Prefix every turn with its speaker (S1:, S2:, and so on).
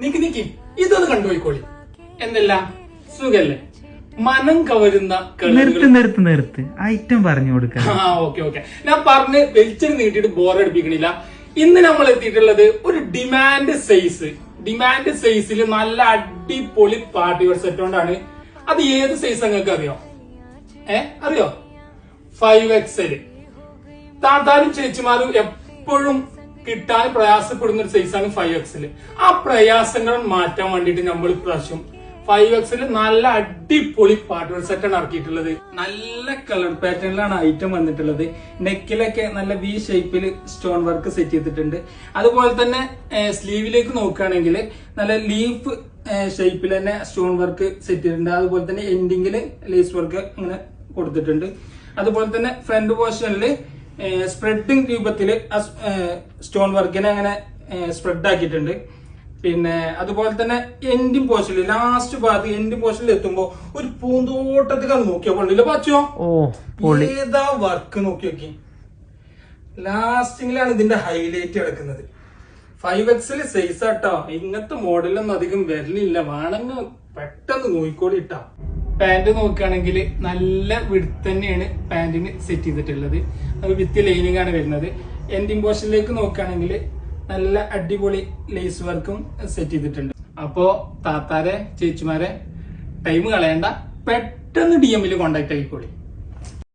S1: നിക്ക് നിക്ക് ഇതൊന്ന് കണ്ടുപോയിക്കോളി. എന്നല്ല സുഖല്ലേ? മനം കവരുന്ന
S2: നിർത്ത് നിർത്തി നിർത്ത്. ഐറ്റം പറഞ്ഞു കൊടുക്ക.
S1: ആ ഓക്കെ ഓക്കെ. ഞാൻ പറഞ്ഞ് വലിച്ചിന് നീട്ടിട്ട് ബോറടിപ്പിക്കണില്ല ഇന്ന് നമ്മൾ എത്തിയിട്ടുള്ളത് ഒരു ഡിമാൻഡ് സൈസ് ഡിമാൻഡ് സൈസിൽ നല്ല അടിപൊളി പാർട്ടി വെയർ സെറ്റ് കൊണ്ടാണ്. അത് ഏത് സൈസ് നിങ്ങൾക്ക് അറിയോ? ഏ അറിയോ? ഫൈവ് എക്സൽ താത്താരും ചേച്ചിമാരും എപ്പോഴും കിട്ടാൻ പ്രയാസപ്പെടുന്ന ഒരു സൈസാണ് ഫൈവ് എക്സിൽ ആ പ്രയാസങ്ങൾ മാറ്റാൻ വേണ്ടിയിട്ട് നമ്മൾ ഇപ്രാവശ്യം ഫൈവ് എക്സിൽ നല്ല അടിപൊളി പാട്ടുകൾ സെറ്റാണ് ഇറക്കിയിട്ടുള്ളത്. നല്ല കളർ പാറ്റേണിലാണ് ഐറ്റം വന്നിട്ടുള്ളത്. നെക്കിലൊക്കെ നല്ല വി ഷേപ്പിൽ സ്റ്റോൺ വർക്ക് സെറ്റ് ചെയ്തിട്ടുണ്ട്. അതുപോലെ തന്നെ സ്ലീവിലേക്ക് നോക്കുകയാണെങ്കിൽ നല്ല ലീഫ് ഷേപ്പിൽ തന്നെ സ്റ്റോൺ വർക്ക് സെറ്റ് ചെയ്തിട്ടുണ്ട്. അതുപോലെ തന്നെ എൻഡിങ്ങിൽ ലേസ് വർക്ക് ഇങ്ങനെ കൊടുത്തിട്ടുണ്ട്. അതുപോലെ തന്നെ ഫ്രണ്ട് പോർഷനിൽ സ്പ്രെഡിങ് രൂപത്തിൽ സ്റ്റോൺ വർക്കിനെ അങ്ങനെ സ്പ്രെഡ് ആക്കിയിട്ടുണ്ട്. പിന്നെ അതുപോലെ തന്നെ എൻഡിങ് പോർഷനിൽ ലാസ്റ്റ് ഭാഗത്ത് എൻഡിങ് പോർഷനിൽ എത്തുമ്പോ ഒരു പൂന്തോട്ടത്തിൽ നോക്കിയാ? പൊള്ളില്ല പച്ചോ ഏതാ വർക്ക് നോക്കി നോക്കി. ലാസ്റ്റിങ്ങിലാണ് ഇതിന്റെ ഹൈലൈറ്റ് കിടക്കുന്നത്. ഫൈവ് എക്സിൽ സൈസ് ആട്ടോ ഇങ്ങനത്തെ മോഡലൊന്നും അധികം വരലില്ല. വേണമെങ്കിൽ പെട്ടെന്ന് നോക്കിക്കോളി ഇട്ടാ പാന്റ് നോക്കുകയാണെങ്കിൽ നല്ല വിടുത്ത് തന്നെയാണ് പാന്റിന് സെറ്റ് ചെയ്തിട്ടുള്ളത്. അത് വിത്ത് ലൈനിങ് ആണ് വരുന്നത്. എൻഡിങ് പോർഷനിലേക്ക് നോക്കുകയാണെങ്കിൽ നല്ല അടിപൊളി ലേസ് വർക്കും സെറ്റ് ചെയ്തിട്ടുണ്ട്. അപ്പോ താത്താരെ ചേച്ചിമാരെ ടൈം കളയണ്ട. പെട്ടെന്ന് ഡി എമ്മിൽ കോണ്ടാക്ട് ആയിക്കോളി.